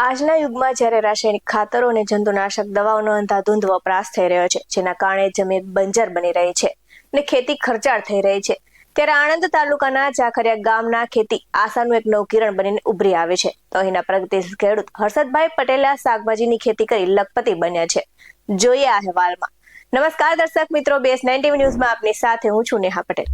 આજના યુગમાં જ્યારે રાસાયણિક ખાતરો અને જંતુનાશક દવાઓનો અંધાધૂંધ વપરાશ થઈ રહ્યો છે, જેના કારણે જમીન બંજર બની રહી છે અને ખેતી ખર્ચાળ થઈ રહી છે. ત્યારે આણંદ તાલુકાના ઝાખરિયા ગામના ખેતી આશાનું એક નવું કિરણ બનીને ઉભરી આવે છે. તો અહીંના પ્રગતિશીલ ખેડૂત હર્ષદભાઈ પટેલે શાકભાજીની ખેતી કરી લખપતિ બન્યા છે. જોઈએ આ અહેવાલમાં. નમસ્કાર દર્શક મિત્રો, બેસ નાઇન્ટી ન્યૂઝમાં આપની સાથે હું છું નેહા પટેલ.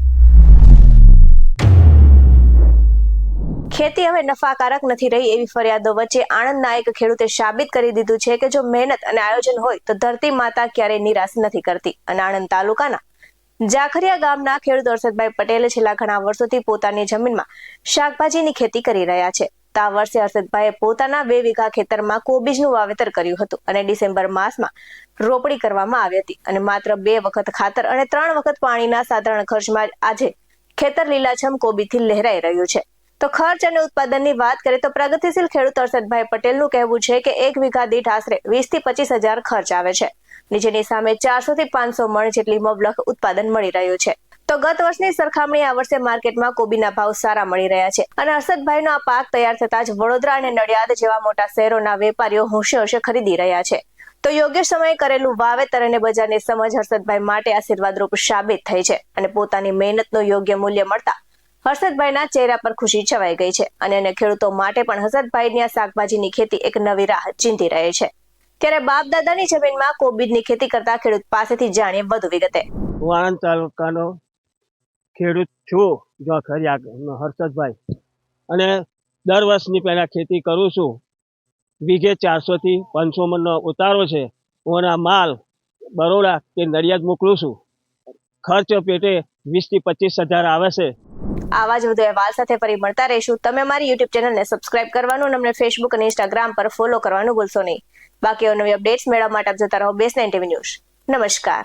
ખેતી હવે નફાકારક નથી રહી એવી ફરિયાદો વચ્ચે આણંદના એક ખેડૂતે સાબિત કરી દીધું છે કે જો મહેનત અને આયોજન હોય તો ધરતી માતા ક્યારેય નિરાશ નથી કરતી. અને આણંદ તાલુકાના જાખરિયા ગામના ખેડૂત હર્ષદભાઈ પટેલે છેલ્લા ઘણા વર્ષોથી પોતાની જમીનમાં શાકભાજીની ખેતી કરી રહ્યા છે. તા વર્ષે હર્ષદભાઈએ પોતાના બે વીઘા ખેતરમાં કોબીજનું વાવેતર કર્યું હતું અને ડિસેમ્બર માસમાં રોપણી કરવામાં આવી હતી. અને માત્ર બે વખત ખાતર અને ત્રણ વખત પાણીના સાધારણ ખર્ચમાં આજે ખેતર લીલાછમ કોબીથી લહેરાઈ રહ્યું છે. તો ખર્ચ અને ઉત્પાદનની વાત કરીએ તો પ્રગતિશીલ ખેડૂત હર્ષદભાઈ પટેલનું કહેવું છે કે એક વીઘા દીઠ આશરે વીસથી પચીસ હજાર ખર્ચ આવે છે. નીચેની સામે ચારસો થી પાંચસો મણ જેટલી મબલખ ઉત્પાદન મળી રહ્યું છે. તો ગત વર્ષની સરખામણી આ વર્ષે માર્કેટમાં કોબીના ભાવ સારા મળી રહ્યા છે. અને હર્ષદભાઈનો આ પાક તૈયાર થતા જ વડોદરા અને નડિયાદ જેવા મોટા શહેરોના વેપારીઓ હોંશે હોંશે ખરીદી રહ્યા છે. તો યોગ્ય સમયે કરેલું વાવેતર અને બજારની સમજ હર્ષદભાઈ માટે આશીર્વાદરૂપ સાબિત થઈ છે અને પોતાની મહેનતનું યોગ્ય મૂલ્ય મળતા હર્ષદભાઈના ચહેરા પર ખુશી છવાઈ ગઈ છે અને અન્ય ખેડૂતો માટે પણ હર્ષદભાઈની આ શાકભાજીની ખેતી એક નવી રાહ ચીંધી રહે છે. ત્યારે બાપ દાદાની જમીનમાં કોબીજની ખેતી કરતા ખેડૂત પાસેથી જાણીએ વધુ વિગતે. હું આણંદ તાલુકાનો ખેડૂત છું, જો ખરી હર્ષદભાઈ. અને દર વર્ષની પહેલાં ખેતી કરું છું. વીઘે ચારસોથી પાંચસો મણનો ઉતારો છે. હું માલ બરોડા કે નડિયાદ મોકલું છું. ખર્ચ પેટે વીસથી પચીસ હજાર આવે છે. આવા જ વધુ અહેવાલ સાથે ફરી મળતા રહીશું. તમે અમારી યુટ્યુબ ચેનલને સબસ્ક્રાઇબ કરવાનું અને અમને ફેસબુક અને ઇન્સ્ટાગ્રામ પર ફોલો કરવાનું ભૂલશો નહીં. બાકી નવી અપડેટ્સ મેળવવા માટે આપ જોતા રહો બેસ નાઇન્ટી ન્યૂઝ નમસ્કાર.